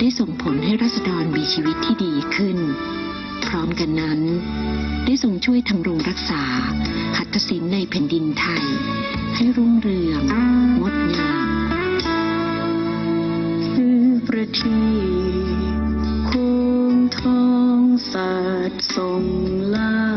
ได้ส่งผลให้ราษฎรมีชีวิตที่ดีขึ้น พร้อมกันนั้น ได้ทรงช่วยทำรงรักษา หัตถศิลป์ในแผ่นดินไทย ให้รุ่งเรืองงดงามคือประทีคมทองสาดส่องลา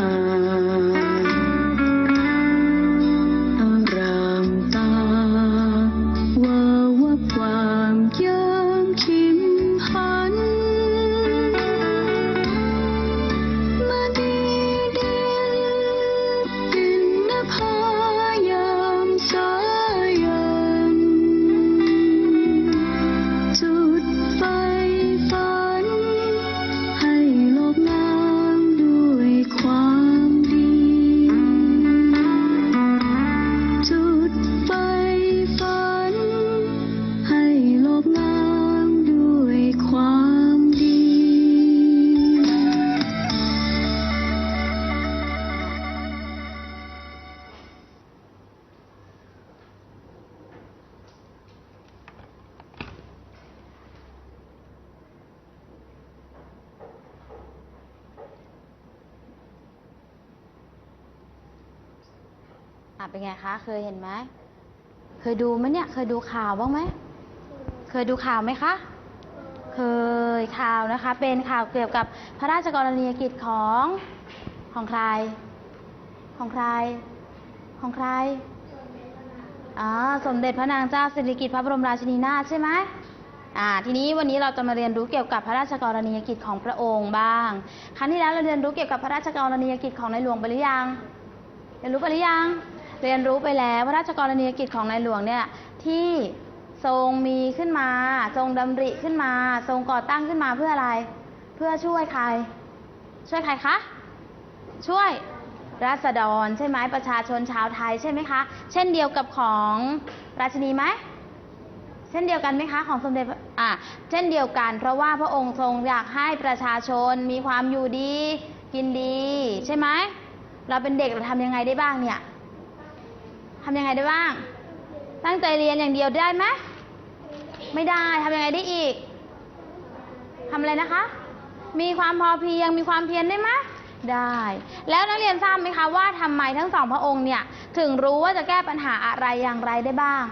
อะเป็นไงคะ เคยเห็นไหม เคยดูไหมเนี่ย เคยดูข่าวบ้างไหม เคยดูข่าวไหมคะ เคยข่าวนะคะ เป็นข่าวเกี่ยวกับพระราชกรณียกิจของของใคร ของใคร ของใครอ๋อสมเด็จพระนางเจ้าสิริกิติ์พระบรมราชินีนาถใช่ไหมอ่าทีนี้วันนี้เราจะมาเรียนรู้เกี่ยวกับพระราชกรณียกิจของพระองค์บ้าง ครั้งที่แล้วเราเรียนรู้เกี่ยวกับพระราชกรณียกิจของในหลวงไปหรือยังเรียนรู้ไปหรือยัง เรียนรู้ไปแล้วพระราชกรณียกิจของในหลวงเนี่ยที่ทรงมีขึ้นมา ทรงดำริขึ้นมา ทรงก่อตั้งขึ้นมาเพื่ออะไร เพื่อช่วยใคร ช่วยใครคะ ช่วยราษฎรใช่ไหมประชาชนชาวไทยใช่ไหมคะ เช่นเดียวกับของราชินีไหมเช่นเดียวกันไหมคะของสมเด็จอะเช่นเดียวกัน เพราะว่าพระองค์ทรงอยากให้ประชาชนมีความอยู่ดี กินดี ใช่ไหมเราเป็นเด็กเราทำยังไงได้บ้างเนี่ย ทำยังไงได้บ้าง ตั้งใจเรียนอย่างเดียวได้ไหมไม่ได้ทำยังไงได้อีกทำอะไรนะคะ มีความพอเพียง มีความเพียรได้ไหมได้ แล้วนักเรียนทราบไหมคะว่าทำไมทั้งสองพระองค์เนี่ย ถึงรู้ว่าจะแก้ปัญหาอะไรอย่างไรได้บ้าง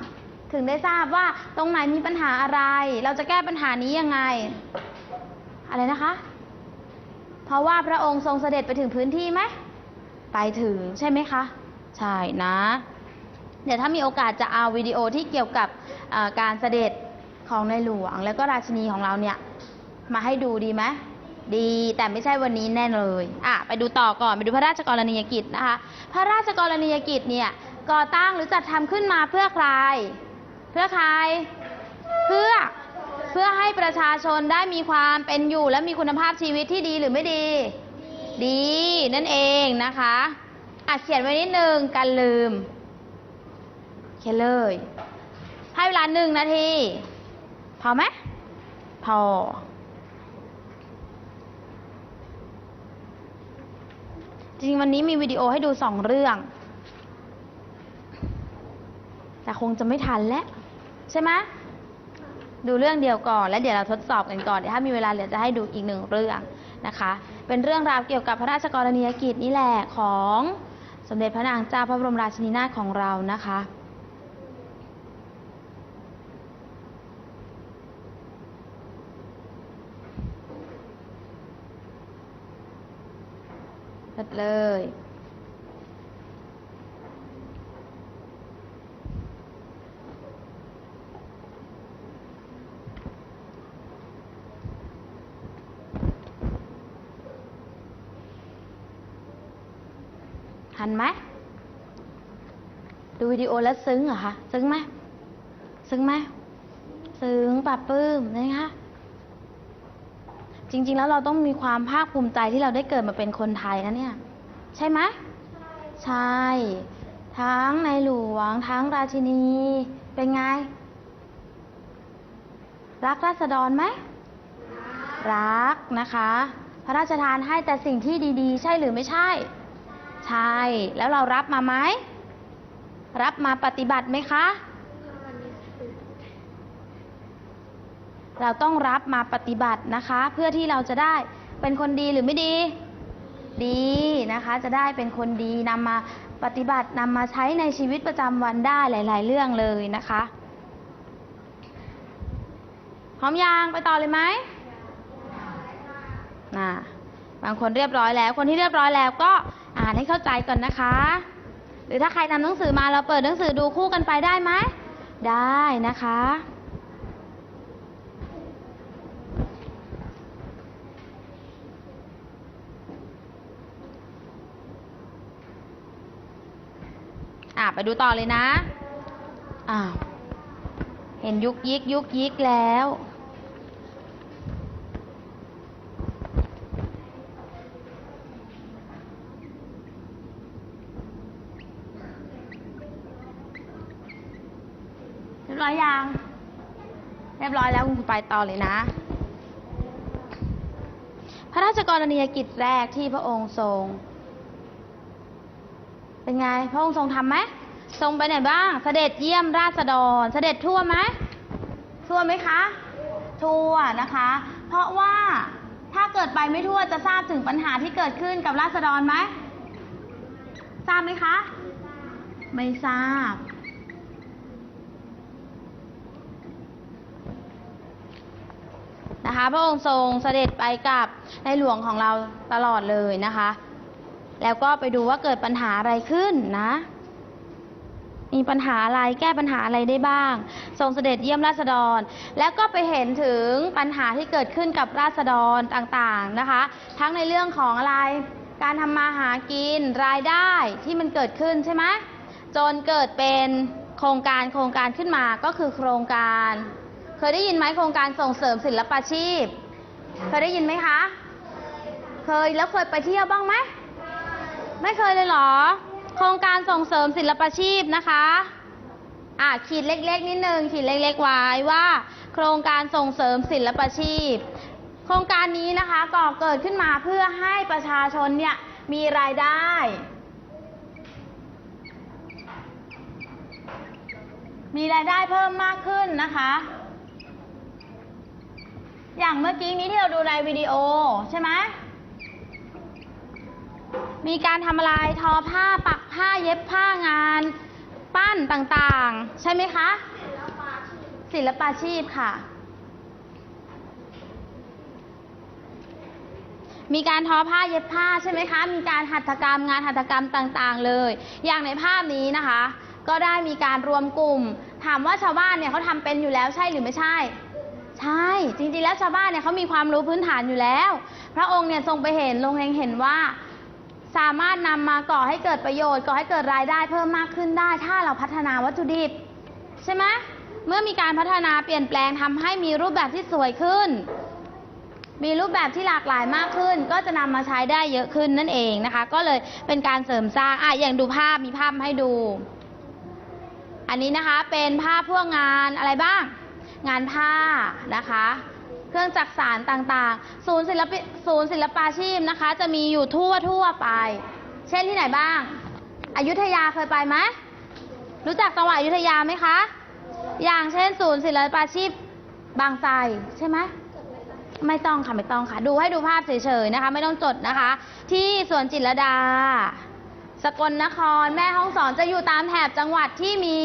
ถึงได้ทราบว่าตรงไหนมีปัญหาอะไร เราจะแก้ปัญหานี้ยังไง อะไรนะคะ เพราะว่าพระองค์ทรงเสด็จไปถึงพื้นที่ไหม ไปถึงใช่ไหมคะ ใช่นะ เดี๋ยวถ้ามีโอกาสจะเอาวิดีโอที่เกี่ยวกับการเสด็จของในหลวง แล้วก็ราชินีของเราเนี่ย มาให้ดูดีไหมดีแต่ไม่ใช่วันนี้แน่เลยอะไปดูต่อก่อนไปดูพระราชกรณียกิจนะคะ พระราชกรณียกิจเนี่ยก่อตั้งหรือจัดทำขึ้นมาเพื่อใคร เพื่อใคร เพื่อเพื่อให้ประชาชนได้มีความเป็นอยู่และมีคุณภาพชีวิตที่ดีหรือไม่ดี ดีนั่นเองนะคะอะเขียนไว้นิดนึงกันลืม เขียนเลย ให้เวลาหนึ่งนาที พอไหมพอ จริงวันนี้มีวิดีโอให้ดูสองเรื่อง แต่คงจะไม่ทันแล้ว ใช่ไหมดูเรื่องเดียวก่อน แล้วเดี๋ยวเราทดสอบกันก่อนเดี๋ยวถ้ามีเวลาเหลือจะให้ดูอีกหนึ่งเรื่องนะคะ เป็นเรื่องราวเกี่ยวกับพระราชกรณียกิจนี่แหละของสมเด็จพระนางเจ้าพระบรมราชินีนาถของเรานะคะ เสร็จเลย ทันไหม ดูวิดีโอแล้วซึ้งเหรอคะ ซึ้งไหม ซึ้งไหม ซึ้งปรับปลื้มนะคะ จริง ๆ แล้วเราต้องมีความภาคภูมิใจที่เราได้เกิดมาเป็นคนไทยนะเนี่ย ใช่ไหมใช่ ทั้งในหลวง ทั้งราชินี เป็นไง รักราษฎรไหม รักนะคะ พระราชทานให้แต่สิ่งที่ดีๆ ใช่หรือไม่ใช่ ใช่ แล้วเรารับมาไหม รับมาปฏิบัติไหมคะ เราต้องรับมาปฏิบัตินะคะ เพื่อที่เราจะได้เป็นคนดีหรือไม่ดี ดีนะคะ จะได้เป็นคนดีนำมาปฏิบัตินำมาใช้ในชีวิตประจำวันได้หลาย ๆ เรื่องเลยนะคะพร้อมยังไปต่อเลยไหมน่ะบางคนเรียบร้อยแล้ว คนที่เรียบร้อยแล้วก็อ่านให้เข้าใจก่อนนะคะ หรือถ้าใครนำหนังสือมาเราเปิดหนังสือดูคู่กันไปได้ไหมได้นะคะ ไปดูต่อเลยนะอ้าวเห็นยุกยิกยุกยิกแล้ว เรียบร้อยยัง เรียบร้อยแล้วคุณไปต่อเลยนะพระราชกรณียกิจแรกที่พระองค์ทรง เป็นไง พระองค์ทรงทำไหม ทรงไปไหนบ้าง เสด็จเยี่ยมราษฎร เสด็จทั่วไหมทั่วไหมคะ ทั่วนะคะ เพราะว่าถ้าเกิดไปไม่ทั่วจะทราบถึงปัญหาที่เกิดขึ้นกับราษฎรไหมทราบไหมคะ ไม่ทราบ นะคะ พระองค์ทรงเสด็จไปกับในหลวงของเราตลอดเลยนะคะ แล้วก็ไปดูว่าเกิดปัญหาอะไรขึ้นนะ มีปัญหาอะไรแก้ปัญหาอะไรได้บ้าง ทรงเสด็จเยี่ยมราษฎร แล้วก็ไปเห็นถึงปัญหาที่เกิดขึ้นกับราษฎรต่างๆนะคะ ทั้งในเรื่องของอะไรการทำมาหากินรายได้ที่มันเกิดขึ้นใช่ไหมจนเกิดเป็นโครงการโครงการขึ้นมาก็คือโครงการ เคยได้ยินไหมโครงการส่งเสริมศิลปาชีพ เคยได้ยินไหมคะ เคยแล้วเคยไปเที่ยวบ้างไหม ไม่เคยเลยเหรอ โครงการส่งเสริมศิลปาชีพนะคะอะขีดเล็กๆนิดนึงขีดเล็กๆไว้ว่า โครงการส่งเสริมศิลปาชีพ โครงการนี้นะคะก่อเกิดขึ้นมาเพื่อให้ประชาชนเนี่ยมีรายได้มีรายได้เพิ่มมากขึ้นนะคะ อย่างเมื่อกี้นี้ที่เราดูในวิดีโอใช่ไหม มีการทำอะไรทอผ้าปักผ้าเย็บผ้างาน ปั้นต่างๆ ใช่ไหมคะ ศิลปาชีพค่ะ มีการทอผ้าเย็บผ้าใช่ไหมคะ มีการหัตถกรรมงานหัตถกรรมต่างๆ เลย อย่างในภาพนี้นะคะ ก็ได้มีการรวมกลุ่ม ถามว่าชาวบ้านเนี่ยเขาทำเป็นอยู่แล้วใช่หรือไม่ใช่ใช่ จริงๆแล้วชาวบ้านเนี่ยเขามีความรู้พื้นฐานอยู่แล้ว พระองค์เนี่ยทรงไปเห็นลงเห็นเห็นว่า สามารถนำมาก่อให้เกิดประโยชน์ก่อให้เกิดรายได้เพิ่มมากขึ้นได้ ถ้าเราพัฒนาวัตถุดิบ ใช่ไหมเมื่อมีการพัฒนาเปลี่ยนแปลงทำให้มีรูปแบบที่สวยขึ้น มีรูปแบบที่หลากหลายมากขึ้น ก็จะนำมาใช้ได้เยอะขึ้นนั่นเองนะคะ ก็เลยเป็นการเสริมสร้างอะอย่างดูภาพมีภาพให้ดู อันนี้นะคะเป็นภาพพวกงานอะไรบ้าง งานผ้านะคะ เครื่องจักสานต่างๆ ศูนย์ศิลปศูนย์ศิลปาชีพนะคะ จะมีอยู่ทั่วทั่วไป เช่นที่ไหนบ้าง อยุธยาเคยไปไหมรู้จักจังหวัดอยุธยาไหมคะ อย่างเช่น ศูนย์ศิลปาชีพบางไทรใช่ไหมไม่ต้องค่ะไม่ต้องค่ะ ดูให้ดูภาพเฉยๆนะคะ ไม่ต้องจดนะคะ ที่สวนจิตรดา สกลนคร แม่ห้องสอนจะอยู่ตามแถบจังหวัดที่มี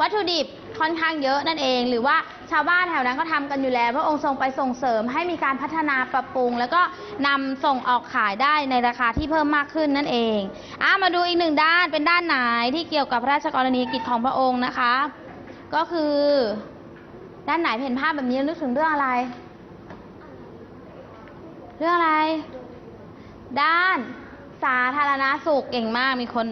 วัตถุดิบ ค่อนข้างเยอะนั่นเอง หรือว่าชาวบ้านแถวนั้นก็ทำกันอยู่แล้ว พระองค์ทรงไปส่งเสริมให้มีการพัฒนาปรับปรุง แล้วก็นำส่งออกขายได้ในราคาที่เพิ่มมากขึ้นนั่นเองอะมาดูอีกหนึ่งด้านเป็นด้านไหนที่เกี่ยวกับพระราชกรณียกิจของพระองค์นะคะ ก็คือ ด้านไหนเห็นภาพแบบนี้นึกถึงเรื่องอะไร เรื่องอะไร ด้านสาธารณสุขเก่งมากมีคน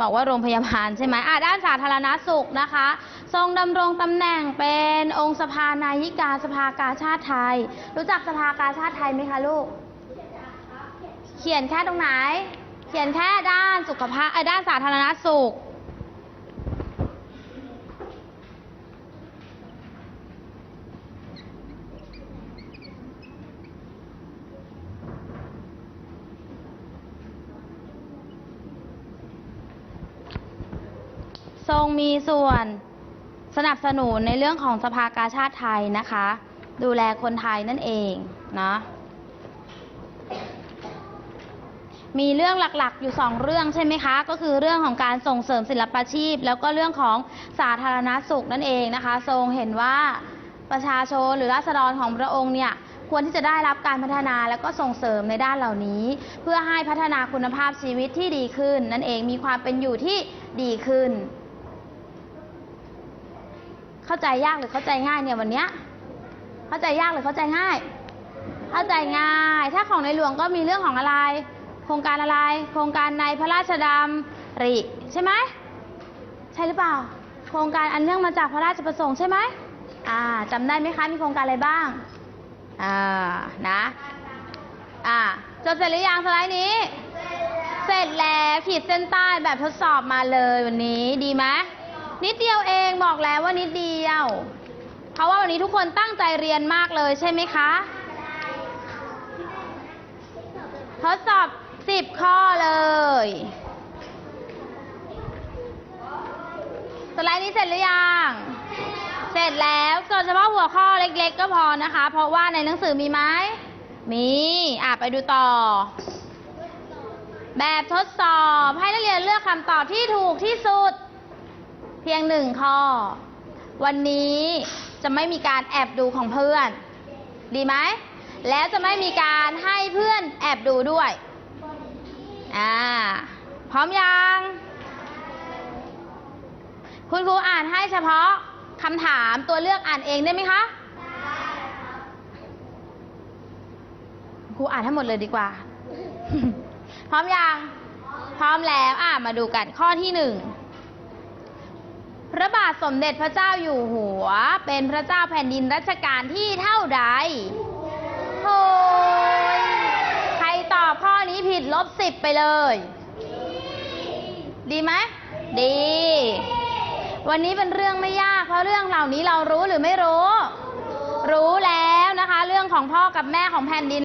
บอกว่าโรงพยาบาลใช่ไหมอะด้านสาธารณสุขนะคะ ทรงดำรงตำแหน่งเป็นองค์สภานายิกาสภากาชาติไทย รู้จักสภากาชาติไทยไหมคะลูก เขียนแค่ตรงไหน เขียนแค่ด้านสุขภาพด้านสาธารณสุข ทรงมี ส่วนสนับสนุนในเรื่องของสภากาชาติไทยนะคะ ดูแลคนไทยนั่นเองนะมีเรื่องหลักๆอยู่สองเรื่องใช่ไหมคะ ก็คือเรื่องของการส่งเสริมศิลปาชีพ แล้วก็เรื่องของสาธารณสุขนั่นเองนะคะ ทรงเห็นว่าประชาชนหรือราษฎรของพระองค์เนี่ยควรที่จะได้รับการพัฒนาแล้วก็ส่งเสริมในด้านเหล่านี้ เพื่อให้พัฒนาคุณภาพชีวิตที่ดีขึ้น นั่นเองมีความเป็นอยู่ที่ดีขึ้น เข้าใจยากหรือเข้าใจง่ายเนี่ยวันเนี้ยเข้าใจยากหรือเข้าใจง่าย เข้าใจง่าย ถ้าของในหลวงก็มีเรื่องของอะไร โครงการอะไร โครงการในพระราชดำริใช่ไหมใช่หรือเปล่า โครงการอันเนื่องมาจากพระราชประสงค์ใช่ไหมอ่าจำได้ไหมคะมีโครงการอะไรบ้างอ่านะอ่าจดเสร็จหรือยังสไลด์นี้ เสร็จแล้วขีดเส้นใต้แบบทดสอบมาเลยวันนี้ดีไหม นิดเดียวเองบอกแล้วว่านิดเดียว เพราะว่าวันนี้ทุกคนตั้งใจเรียนมากเลยใช่ไหมคะ ทดสอบ 10 ข้อเลย สไลด์นี้เสร็จหรือยัง เสร็จแล้วจดเฉพาะหัวข้อเล็กๆ ก็พอนะคะ เพราะว่าในหนังสือมีไหม มี อะไปดูต่อแบบทดสอบให้นักเรียนเลือกคำตอบที่ถูกที่สุด เพียงหนึ่งข้อ วันนี้จะไม่มีการแอบดูของเพื่อน ดีไหม แล้วจะไม่มีการให้เพื่อนแอบดูด้วย อ่า พร้อมยัง คุณครูอ่านให้เฉพาะคำถามตัวเลือกอ่านเองได้ไหมคะครูอ่านให้หมดเลยดีกว่า พร้อมยัง พร้อมแล้ว อ่ามาดูกันข้อที่หนึ่ง สมเด็จพระเจ้าอยู่หัว เป็นพระเจ้าแผ่นดินรัชกาลที่เท่าใดโอ้ยใครตอบข้อนี้ผิดลบสิบไปเลย ดีไหมดี วันนี้เป็นเรื่องไม่ยาก เพราะเรื่องเหล่านี้เรารู้หรือไม่รู้ รู้แล้วนะคะ เรื่องของพ่อกับแม่ของแผ่นดิน